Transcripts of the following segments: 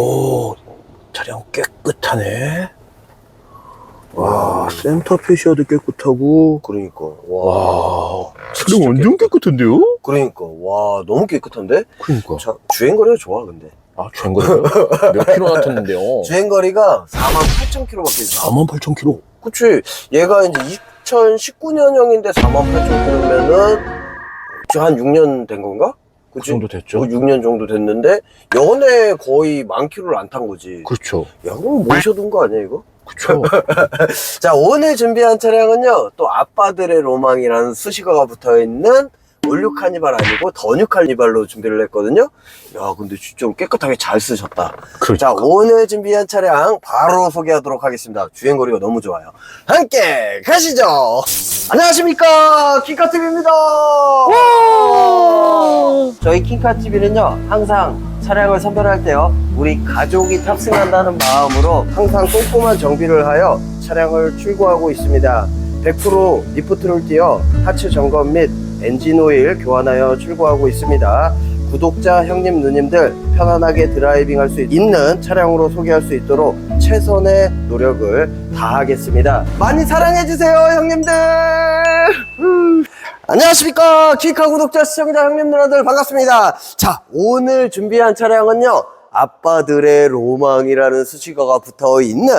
오, 차량 깨끗하네. 와, 센터 표시어도 깨끗하고. 그러니까 와. 와, 차량 완전 깨끗한데요? 그러니까 와 너무 깨끗한데? 그러니까. 자 주행거리가 좋아 근데. 아, 주행거리요? 몇 킬로 나탔는데요? 주행거리가 48,000km밖에 안 48,000km. 그치. 얘가 이제 2019년형인데 48,000km면은 한 6년 된 건가? 그 그치? 정도 됐죠? 6년 정도 됐는데 연에 거의 만 킬로를 안 탄 거지. 그렇죠. 야, 그럼 모셔둔 거 아니야 이거? 그쵸. 자, 오늘 준비한 차량은요, 또 아빠들의 로망이라는 수식어가 붙어 있는 올류 카니발 아니고 더뉴 카니발로 준비를 했거든요. 야, 근데 진짜 깨끗하게 잘 쓰셨다. 그렇죠. 자, 오늘 준비한 차량 바로 소개하도록 하겠습니다. 주행거리가 너무 좋아요. 함께 가시죠! 안녕하십니까! 킹카TV입니다! 저희 킹카TV는요, 항상 차량을 선별할 때요, 우리 가족이 탑승한다는 마음으로 항상 꼼꼼한 정비를 하여 차량을 출고하고 있습니다. 100% 리프트를 띄어 하체 점검 및 엔진 오일 교환하여 출고하고 있습니다. 구독자 형님 누님들 편안하게 드라이빙 할 수 있는 차량으로 소개할 수 있도록 최선의 노력을 다하겠습니다. 많이 사랑해주세요, 형님들! 음. 안녕하십니까. 키카 구독자, 시청자, 형님, 누나들 반갑습니다. 자, 오늘 준비한 차량은요. 아빠들의 로망이라는 수식어가 붙어 있는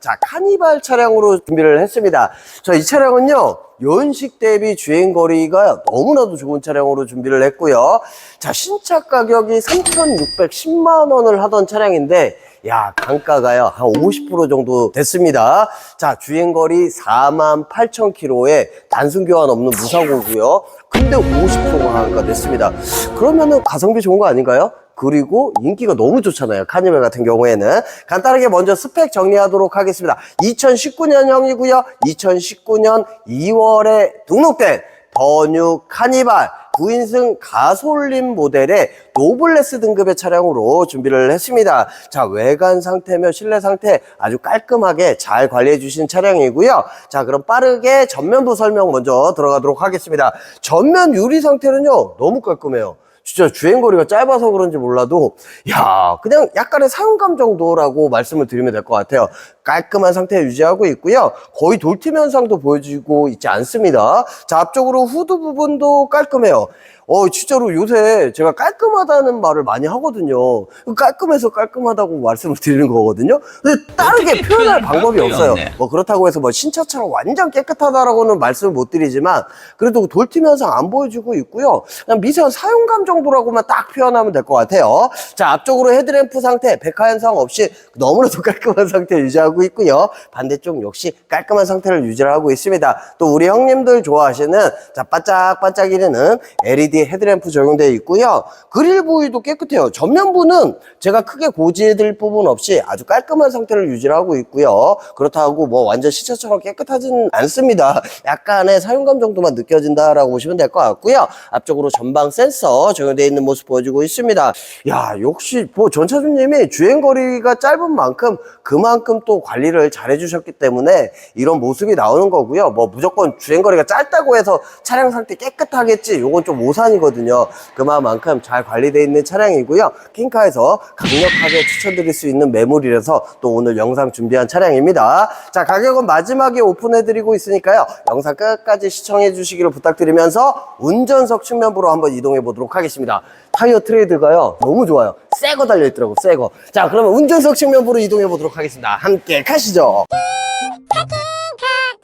자 카니발 차량으로 준비를 했습니다. 저이 차량은요 연식 대비 주행 거리가 너무나도 좋은 차량으로 준비를 했고요. 자 신차 가격이 3,610만 원을 하던 차량인데 야 강가가요 한 50% 정도 됐습니다. 자 주행 거리 4만 8천 킬로에 단순 교환 없는 무사고고요. 근데 50%가 강가됐습니다. 그러면은 가성비 좋은 거 아닌가요? 그리고 인기가 너무 좋잖아요. 카니발 같은 경우에는. 간단하게 먼저 스펙 정리하도록 하겠습니다. 2019년형이고요. 2019년 2월에 등록된 더뉴 카니발 9인승 가솔린 모델의 노블레스 등급의 차량으로 준비를 했습니다. 자, 외관 상태며 실내 상태 아주 깔끔하게 잘 관리해 주신 차량이고요. 자, 그럼 빠르게 전면부 설명 먼저 들어가도록 하겠습니다. 전면 유리 상태는요, 너무 깔끔해요. 진짜 주행거리가 짧아서 그런지 몰라도 야 그냥 약간의 사용감 정도라고 말씀을 드리면 될 것 같아요. 깔끔한 상태 유지하고 있고요. 거의 돌팀 현상도 보여지고 있지 않습니다. 자 앞쪽으로 후드 부분도 깔끔해요 어 진짜로 요새 제가 깔끔하다는 말을 많이 하거든요. 깔끔해서 깔끔하다고 말씀을 드리는 거거든요. 근데 다르게 표현할 방법이 없어요. 뭐 그렇다고 해서 뭐 신차처럼 완전 깨끗하다라고는 말씀을 못 드리지만 그래도 돌팀 현상 안 보여주고 있고요. 그냥 미세한 사용감 정도라고만 딱 표현하면 될 것 같아요. 자 앞쪽으로 헤드램프 상태 백화 현상 없이 너무나도 깔끔한 상태 유지하고 있고요. 반대쪽 역시 깔끔한 상태를 유지를 하고 있습니다. 또 우리 형님들 좋아하시는 자 반짝반짝이는 LED 헤드램프 적용되어 있고요. 그릴 부위도 깨끗해요. 전면부는 제가 크게 고지해드릴 부분 없이 아주 깔끔한 상태를 유지를 하고 있고요. 그렇다고 뭐 완전 시차처럼 깨끗하진 않습니다. 약간의 사용감 정도만 느껴진다라고 보시면 될 것 같고요. 앞쪽으로 전방 센서 적용되어 있는 모습 보여주고 있습니다. 야 역시 뭐 전차주님이 주행거리가 짧은 만큼 그만큼 또 관리를 잘 해주셨기 때문에 이런 모습이 나오는 거고요. 뭐 무조건 주행거리가 짧다고 해서 차량 상태 깨끗하겠지. 요건 좀 오산 이거든요. 그만큼 잘 관리되어 있는 차량이고요. 킹카에서 강력하게 추천드릴 수 있는 매물이라서 또 오늘 영상 준비한 차량입니다. 자 가격은 마지막에 오픈해드리고 있으니까요. 영상 끝까지 시청해 주시기를 부탁드리면서 운전석 측면부로 한번 이동해 보도록 하겠습니다. 타이어 트레이드가요 너무 좋아요. 새 거 달려있더라고 새 거 자 그러면 운전석 측면부로 이동해 보도록 하겠습니다. 함께 가시죠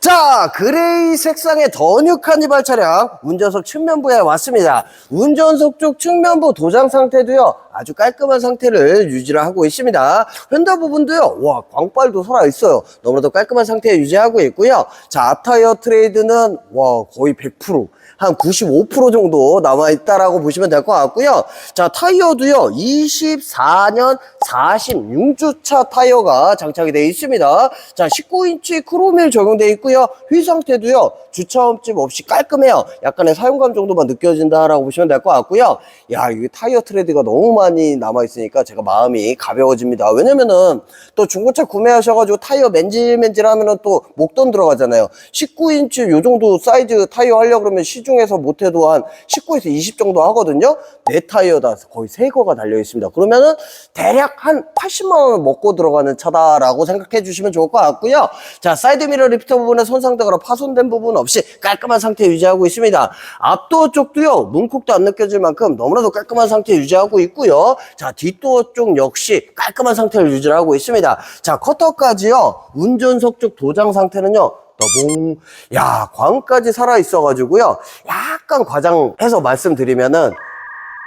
자, 그레이 색상의 더뉴 카니발 차량 운전석 측면부에 왔습니다. 운전석 쪽 측면부 도장 상태도요, 아주 깔끔한 상태를 유지를 하고 있습니다. 휀더 부분도요, 와, 광빨도 살아 있어요. 너무나도 깔끔한 상태 유지하고 있고요. 자, 앞타이어 트레이드는, 와, 거의 100%. 한 95% 정도 남아있다라고 보시면 될 것 같고요. 자, 타이어도요, 24년 46주차 타이어가 장착이 되어 있습니다. 자, 19인치 크로밀 적용되어 있고요. 휠 상태도요, 주차 흠집 없이 깔끔해요. 약간의 사용감 정도만 느껴진다라고 보시면 될 것 같고요. 야, 이 타이어 트레드가 너무 많이 남아있으니까 제가 마음이 가벼워집니다. 왜냐면은 또 중고차 구매하셔가지고 타이어 맨질맨질 하면은 또 목돈 들어가잖아요. 19인치 요 정도 사이즈 타이어 하려고 그러면 시중 시중에서 못해도 한 19에서 20 정도 하거든요. 네 타이어 다 거의 새 거가 달려 있습니다. 그러면은 대략 한 80만 원을 먹고 들어가는 차다라고 생각해 주시면 좋을 것 같고요. 자, 사이드 미러 리프터 부분 에 손상되거나 파손된 부분 없이 깔끔한 상태 유지하고 있습니다. 앞도어 쪽도요, 문콕도 안 느껴질 만큼 너무나도 깔끔한 상태 유지하고 있고요. 자, 뒷도어 쪽 역시 깔끔한 상태를 유지하고 있습니다. 자, 커터까지요, 운전석 쪽 도장 상태는요, 너봉 야 광까지 살아 있어가지고요 약간 과장해서 말씀드리면은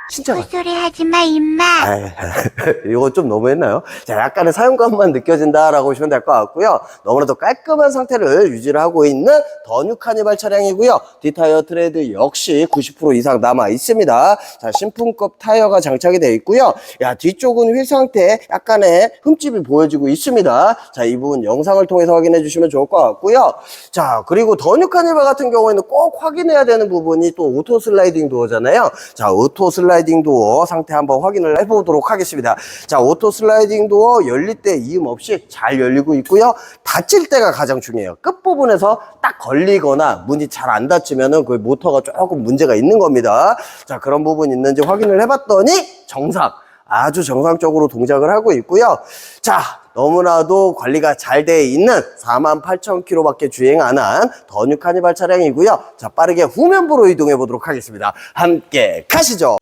진짜 헛소리 하지 마, 임마. 아이, 이거 좀 너무했나요? 자, 약간의 사용감만 느껴진다라고 보시면 될 것 같고요. 너무나도 깔끔한 상태를 유지를 하고 있는 더뉴 카니발 차량이고요. 뒷타이어 트레드 역시 90% 이상 남아 있습니다. 자, 신품급 타이어가 장착이 되어 있고요. 야, 뒤쪽은 휠 상태 약간의 흠집이 보여지고 있습니다. 자, 이 부분 영상을 통해서 확인해 주시면 좋을 것 같고요. 자, 그리고 더뉴 카니발 같은 경우에는 꼭 확인해야 되는 부분이 또 오토 슬라이딩 도어잖아요. 자, 오토 슬라이딩 도어 상태 한번 확인을 해보도록 하겠습니다. 자, 오토 슬라이딩 도어 열릴 때 이음 없이 잘 열리고 있고요. 닫힐 때가 가장 중요해요. 끝부분에서 딱 걸리거나 문이 잘 안 닫히면은 그 모터가 조금 문제가 있는 겁니다. 자, 그런 부분 있는지 확인을 해봤더니 정상. 아주 정상적으로 동작을 하고 있고요. 자, 너무나도 관리가 잘 돼 있는 48,000km밖에 주행 안 한 더뉴 카니발 차량이고요. 자, 빠르게 후면부로 이동해 보도록 하겠습니다. 함께 가시죠.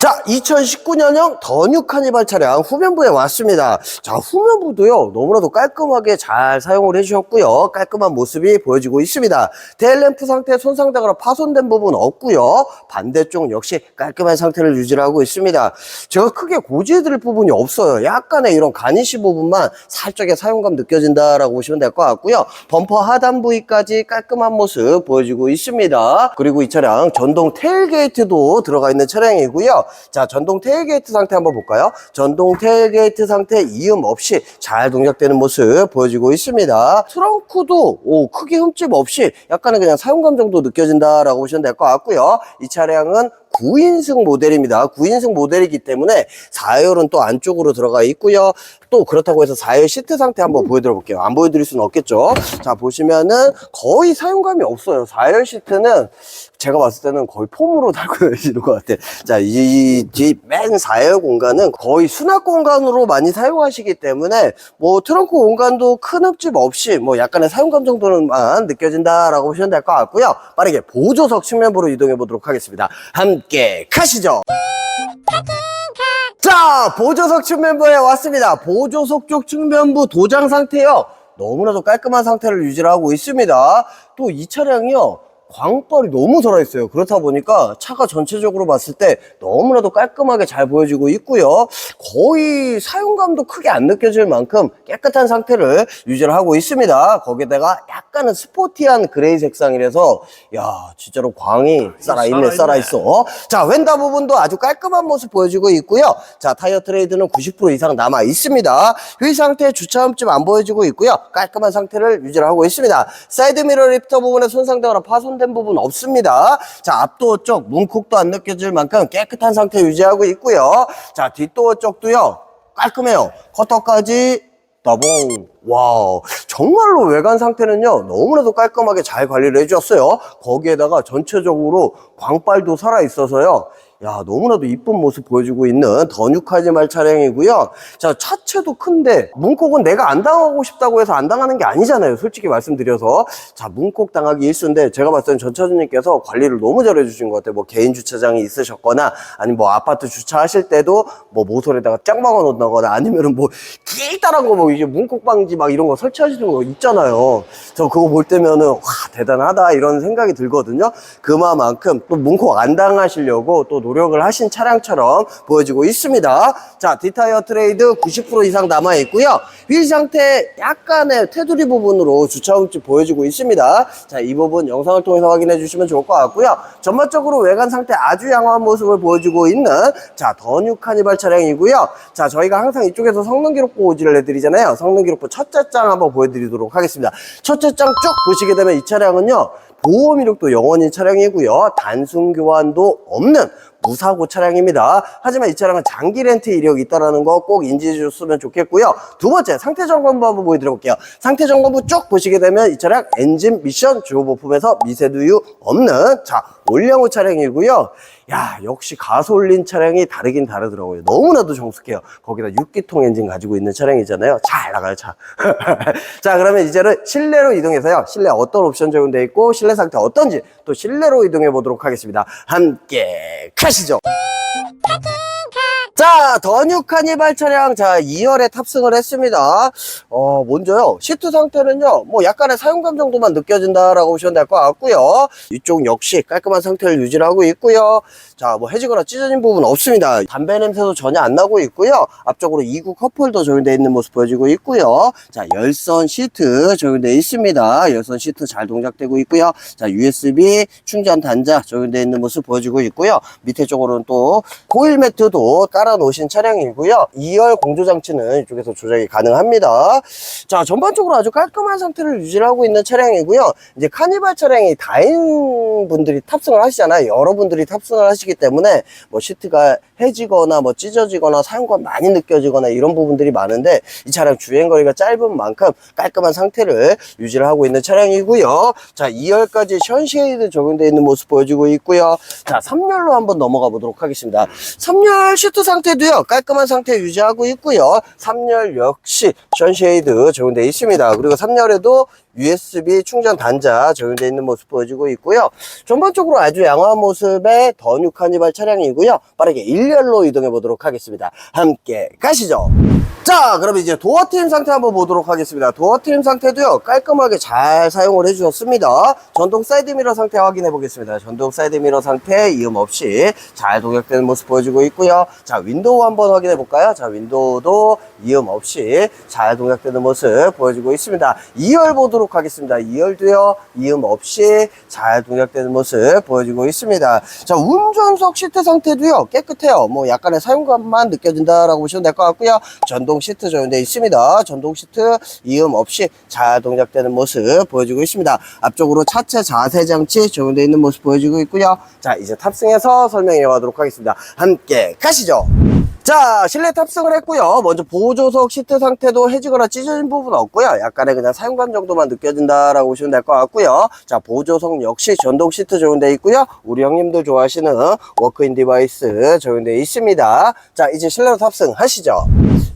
자, 2019년형 더뉴 카니발 차량 후면부에 왔습니다. 자, 후면부도요, 너무나도 깔끔하게 잘 사용을 해주셨고요. 깔끔한 모습이 보여지고 있습니다. 테일램프 상태 손상되거나 파손된 부분 없고요. 반대쪽 역시 깔끔한 상태를 유지를 하고 있습니다. 제가 크게 고지해드릴 부분이 없어요. 약간의 이런 가니시 부분만 살짝의 사용감 느껴진다라고 보시면 될 것 같고요. 범퍼 하단 부위까지 깔끔한 모습 보여지고 있습니다. 그리고 이 차량 전동 테일게이트도 들어가 있는 차량이고요. 자, 전동 테일게이트 상태 한번 볼까요? 전동 테일게이트 상태 이음 없이 잘 동작되는 모습 보여지고 있습니다. 트렁크도 오, 크게 흠집 없이 약간의 그냥 사용감 정도 느껴진다라고 보시면 될 것 같고요. 이 차량은 9인승 모델입니다. 9인승 모델이기 때문에 4열은 또 안쪽으로 들어가 있고요. 또 그렇다고 해서 4열 시트 상태 한번 보여드려 볼게요. 안 보여드릴 수는 없겠죠. 자, 보시면은 거의 사용감이 없어요. 4열 시트는 제가 봤을 때는 거의 폼으로 달고 계시는 것 같아요. 자, 이 뒤맨 4열 공간은 거의 수납 공간으로 많이 사용하시기 때문에 뭐 트렁크 공간도 큰 흠집 없이 뭐 약간의 사용감 정도는만 느껴진다라고 보시면 될 것 같고요. 빠르게 보조석 측면부로 이동해 보도록 하겠습니다. 함께 가시죠. 자, 보조석 측면부에 왔습니다. 보조석 쪽 측면부 도장 상태요. 너무나도 깔끔한 상태를 유지를 하고 있습니다. 또 이 차량이요. 광빨이 너무 살아있어요. 그렇다 보니까 차가 전체적으로 봤을 때 너무나도 깔끔하게 잘 보여지고 있고요. 거의 사용감도 크게 안 느껴질 만큼 깨끗한 상태를 유지를 하고 있습니다. 거기다가 약간은 스포티한 그레이 색상이라서 야 진짜로 광이 살아있네 살아있어. 자 휀다 부분도 아주 깔끔한 모습 보여지고 있고요. 자 타이어 트레이드는 90% 이상 남아 있습니다. 휠 상태 주차 흠집 안 보여지고 있고요. 깔끔한 상태를 유지를 하고 있습니다. 사이드 미러 리프터 부분에 손상되거나 파손 된 부분 없습니다. 자 앞도어 쪽 문콕도 안 느껴질 만큼 깨끗한 상태 유지하고 있고요. 자 뒷도어 쪽도요 깔끔해요. 커터까지 더봉 와우 정말로 외관 상태는요 너무나도 깔끔하게 잘 관리를 해주셨어요 거기에다가 전체적으로 광빨도 살아 있어서요 야 너무나도 이쁜 모습 보여주고 있는 더뉴카지말 차량이고요. 자 차체도 큰데 문콕은 내가 안 당하고 싶다고 해서 안 당하는 게 아니잖아요 솔직히 말씀드려서. 자 문콕 당하기 일수인데 제가 봤을 땐 전 차주님께서 관리를 너무 잘해 주신 것 같아요. 뭐 개인 주차장이 있으셨거나 아니면 뭐 아파트 주차하실 때도 뭐 모서리에다가 짱 박아 놓는다거나 아니면은 뭐 길다란 거 뭐 이제 문콕 방지 막 이런 거 설치하시는 거 있잖아요. 저 그거 볼 때면은 와 대단하다 이런 생각이 들거든요. 그만큼 또 문콕 안 당하시려고 또 노력을 하신 차량처럼 보여지고 있습니다. 자, 디타이어 트레이드 90% 이상 남아 있고요. 휠 상태 약간의 테두리 부분으로 주차 흠집 보여지고 있습니다. 자, 이 부분 영상을 통해서 확인해 주시면 좋을 것 같고요. 전반적으로 외관 상태 아주 양호한 모습을 보여주고 있는 자, 더뉴 카니발 차량이고요. 자, 저희가 항상 이쪽에서 성능 기록부 오지를 해드리잖아요. 성능 기록부 첫째 장 한번 보여드리도록 하겠습니다. 첫째 장 쭉 보시게 되면 이 차량은요. 보험 이력도 영원인 차량이고요. 단순 교환도 없는 무사고 차량입니다. 하지만 이 차량은 장기 렌트 이력이 있다는 거 꼭 인지해 주셨으면 좋겠고요. 두 번째 상태 점검부 한번 보여드려 볼게요. 상태 점검부 쭉 보시게 되면 이 차량 엔진 미션 주요 부품에서 미세두유 없는 자 올량호 차량이고요. 야 역시 가솔린 차량이 다르긴 다르더라고요. 너무나도 정숙해요. 거기다 6기통 엔진 가지고 있는 차량이잖아요. 잘 나가요 차. 자 그러면 이제는 실내로 이동해서요. 실내 어떤 옵션 적용되어 있고 실내 상태 어떤지 또 실내로 이동해 보도록 하겠습니다. 함께 가시죠. 자, 더뉴 카니발 차량, 자, 2열에 탑승을 했습니다. 어, 먼저요, 시트 상태는요, 뭐 약간의 사용감 정도만 느껴진다라고 보시면 될 것 같고요. 이쪽 역시 깔끔한 상태를 유지를 하고 있고요. 자, 뭐 해지거나 찢어진 부분 없습니다. 담배 냄새도 전혀 안 나고 있고요. 앞쪽으로 2구 컵홀더 적용되어 있는 모습 보여지고 있고요. 자, 열선 시트 적용되어 있습니다. 열선 시트 잘 동작되고 있고요. 자, USB 충전 단자 적용되어 있는 모습 보여지고 있고요. 밑에 쪽으로는 또 코일 매트도 깔아 놓으신 차량이고요. 2열 공조 장치는 이쪽에서 조작이 가능합니다. 자, 전반적으로 아주 깔끔한 상태를 유지를 하고 있는 차량이고요. 이제 카니발 차량이 다인 분들이 탑승을 하시잖아요. 여러분들이 탑승을 하시기 때문에 뭐 시트가 해지거나 뭐 찢어지거나 사용감 많이 느껴지거나 이런 부분들이 많은데 이 차량 주행거리가 짧은 만큼 깔끔한 상태를 유지를 하고 있는 차량이고요. 자, 2열까지 션쉐이드 적용되어 있는 모습 보여주고 있고요. 자, 3열로 한번 넘어가 보도록 하겠습니다. 3열 시트 상 태도요. 깔끔한 상태 유지하고 있고요. 3열 역시 션쉐이드 적용되어 있습니다. 그리고 3열에도 USB 충전 단자 적용되어 있는 모습 보여주고 있고요. 전반적으로 아주 양호한 모습의 더뉴 카니발 차량이고요. 빠르게 1열로 이동해 보도록 하겠습니다. 함께 가시죠. 자, 그럼 이제 도어 트림 상태 한번 보도록 하겠습니다. 도어 트림 상태도요, 깔끔하게 잘 사용을 해주셨습니다. 전동 사이드미러 상태 확인해 보겠습니다. 전동 사이드미러 상태 이음 없이 잘 동작되는 모습 보여주고 있고요. 자, 윈도우 한번 확인해 볼까요? 자, 윈도우도 이음 없이 잘 동작되는 모습 보여주고 있습니다. 2열 보도록 하겠습니다. 2열도요, 이음 없이 잘 동작되는 모습 보여주고 있습니다. 자, 운전석 시트 상태도요, 깨끗해요. 뭐 약간의 사용감만 느껴진다라고 보시면 될 것 같고요. 전동 시트 적용되어 있습니다. 전동 시트 이음 없이 잘 동작되는 모습 보여주고 있습니다. 앞쪽으로 차체 자세 장치 적용되어 있는 모습 보여주고 있고요. 자, 이제 탑승해서 설명해 가도록 하겠습니다. 함께 가시죠. 자, 실내 탑승을 했고요. 먼저 보조석 시트 상태도 해지거나 찢어진 부분 없고요. 약간의 그냥 사용감 정도만 느껴진다라고 보시면 될 것 같고요. 자, 보조석 역시 전동 시트 적용되어 있고요. 우리 형님들 좋아하시는 워크인 디바이스 적용되어 있습니다. 자, 이제 실내로 탑승하시죠.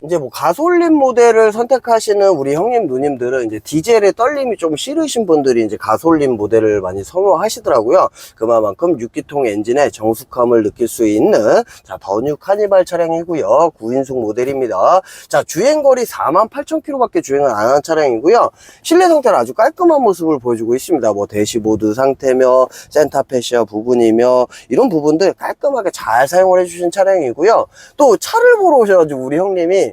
이제 뭐 가솔린 모델을 선택하시는 우리 형님 누님들은 이제 디젤의 떨림이 좀 싫으신 분들이 이제 가솔린 모델을 많이 선호하시더라고요. 그만큼 6기통 엔진의 정숙함을 느낄 수 있는 자 더뉴 카니발 차량이고요. 9인승 모델입니다. 자 주행거리 48,000km밖에 주행을 안 한 차량이고요. 실내 상태는 아주 깔끔한 모습을 보여주고 있습니다. 뭐 대시보드 상태며 센터페시아 부분이며 이런 부분들 깔끔하게 잘 사용을 해주신 차량이고요. 또 차를 보러 오셔가지고 우리 형님이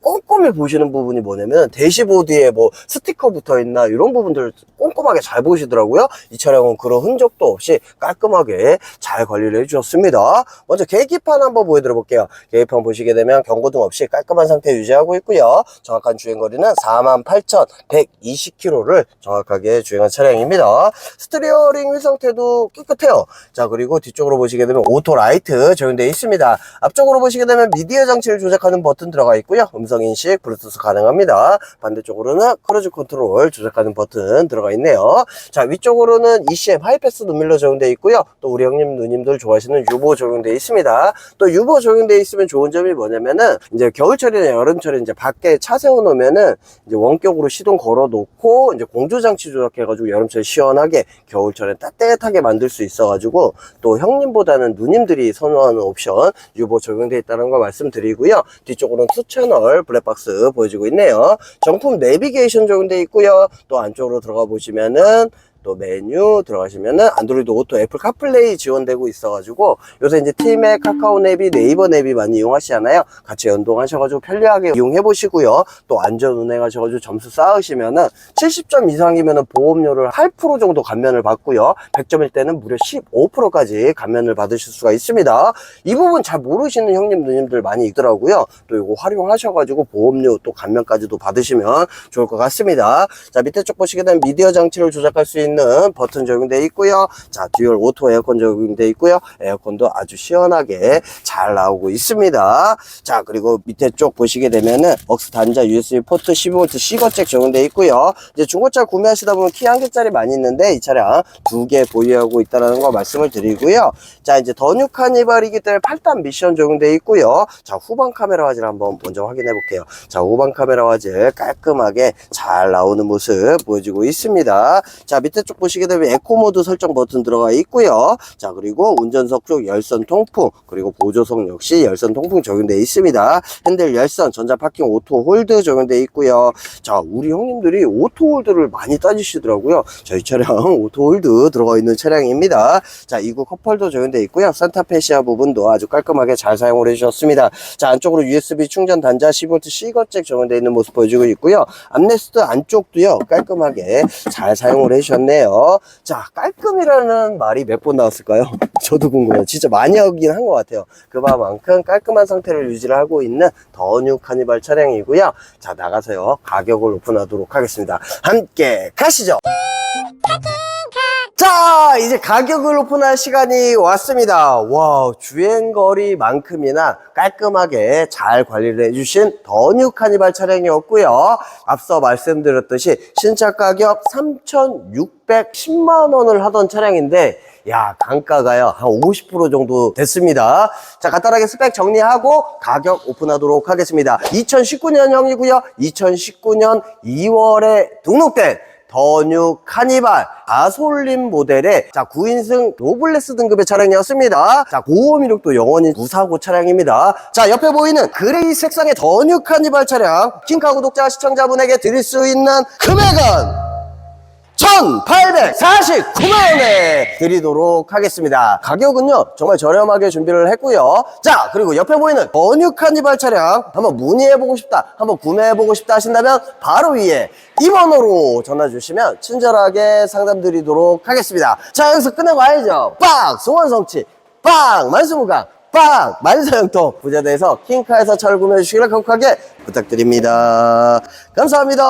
꼼꼼히 보시는 부분이 뭐냐면 대시보드에 뭐 스티커 붙어 있나 이런 부분들 꼼꼼하게 잘 보시더라고요. 이 차량은 그런 흔적도 없이 깔끔하게 잘 관리를 해주셨습니다. 먼저 계기판 한번 보여드려 볼게요. 계기판 보시게 되면 경고등 없이 깔끔한 상태 유지하고 있고요. 정확한 주행거리는 48,120km를 정확하게 주행한 차량입니다. 스티어링 휠 상태도 깨끗해요. 자 그리고 뒤쪽으로 보시게 되면 오토 라이트 적용되어 있습니다. 앞쪽으로 보시게 되면 미디어 장치를 조작하는 버튼 들어가 있고요. 음성 인식, 블루투스 가능합니다. 반대쪽으로는 크루즈 컨트롤 조작하는 버튼 들어가 있네요. 자 위쪽으로는 ECM 하이패스 눈밀러 적용되어 있고요. 또 우리 형님 누님들 좋아하시는 유보 적용되어 있습니다. 또 유보 적용되어 있으면 좋은 점이 뭐냐면은 이제 겨울철이나 여름철에 이제 밖에 차 세워 놓으면은 이제 원격으로 시동 걸어 놓고 이제 공조 장치 조작해 가지고 여름철 시원하게 겨울철에 따뜻하게 만들 수 있어 가지고 또 형님보다는 누님들이 선호하는 옵션 유보 적용되어 있다는 거 말씀드리고요. 뒤쪽으로는 투 채널 블랙박스 보여지고 있네요. 정품 내비게이션 적용되어 있고요. 또 안쪽으로 들어가 보시면은 또 메뉴 들어가시면은 안드로이드 오토 애플 카플레이 지원되고 있어가지고 요새 이제 팀의 카카오 앱이 네이버 앱이 많이 이용하시잖아요. 같이 연동하셔가지고 편리하게 이용해 보시고요. 또 안전 운행하셔가지고 점수 쌓으시면은 70점 이상이면은 보험료를 8% 정도 감면을 받고요. 100점일 때는 무려 15%까지 감면을 받으실 수가 있습니다. 이 부분 잘 모르시는 형님 누님들 많이 있더라고요. 또 이거 활용하셔가지고 보험료 또 감면까지도 받으시면 좋을 것 같습니다. 자 밑에 쪽 보시게 되면 미디어 장치를 조작할 수 있는 있는 버튼 적용되어 있고요. 자, 듀얼 오토 에어컨 적용되어 있고요. 에어컨도 아주 시원하게 잘 나오고 있습니다. 자, 그리고 밑에 쪽 보시게 되면은 벅스 단자 USB 포트 12V C거잭 적용되어 있고요. 이제 중고차 구매하시다 보면 키 한 개짜리 많이 있는데 이 차량 두 개 보유하고 있다는 거 말씀을 드리고요. 자, 이제 더 뉴 카니발이기 때문에 8단 미션 적용되어 있고요. 자, 후방 카메라 화질 한번 먼저 확인해 볼게요. 자, 후방 카메라 화질 깔끔하게 잘 나오는 모습 보여주고 있습니다. 자, 밑에 쪽 보시게 되면 에코 모드 설정 버튼 들어가 있고요. 자, 그리고 운전석 쪽 열선 통풍, 그리고 보조석 역시 열선 통풍 적용되어 있습니다. 핸들 열선, 전자 파킹 오토 홀드 적용되어 있고요. 자, 우리 형님들이 오토 홀드를 많이 따지시더라고요. 저희 차량 오토 홀드 들어가 있는 차량입니다. 자, 이구 컵홀더 적용되어 있고요. 산타페 시아 부분도 아주 깔끔하게 잘 사용을 해주셨습니다. 자, 안쪽으로 USB 충전 단자 10V C거잭 적용되어 있는 모습 보여주고 있고요. 암레스트 안쪽도요, 깔끔하게 잘 사용을 해주셨네요. 자, 깔끔이라는 말이 몇 번 나왔을까요? 저도 궁금해요. 진짜 많이 하긴 한 것 같아요. 그만큼 깔끔한 상태를 유지를 하고 있는 더뉴 카니발 차량이고요. 자, 나가서요, 가격을 오픈하도록 하겠습니다. 함께 가시죠! 자, 이제 가격을 오픈할 시간이 왔습니다. 와, 주행거리만큼이나 깔끔하게 잘 관리를 해주신 더 뉴 카니발 차량이었고요. 앞서 말씀드렸듯이 신차 가격 3,610만 원을 하던 차량인데 야, 단가가요. 한 50% 정도 됐습니다. 자, 간단하게 스펙 정리하고 가격 오픈하도록 하겠습니다. 2019년형이고요. 2019년 2월에 등록된 더뉴 카니발 가솔린 모델의 자 9인승 노블레스 등급의 차량이었습니다. 자 고험 이력도 영원히 무사고 차량입니다. 자 옆에 보이는 그레이 색상의 더뉴 카니발 차량 킹카 구독자 시청자분에게 드릴 수 있는 금액은 1,849만원에 드리도록 하겠습니다. 가격은요, 정말 저렴하게 준비를 했고요. 자, 그리고 옆에 보이는 버뉴 카니발 차량 한번 문의해보고 싶다, 한번 구매해보고 싶다 하신다면 바로 위에 이 번호로 전화 주시면 친절하게 상담 드리도록 하겠습니다. 자, 여기서 끝내봐야죠. 빵! 소원성취! 빵! 만수무강! 빵! 만사형통! 부자대에서 킹카에서 차를 구매해 주시기를 강력하게 부탁드립니다. 감사합니다.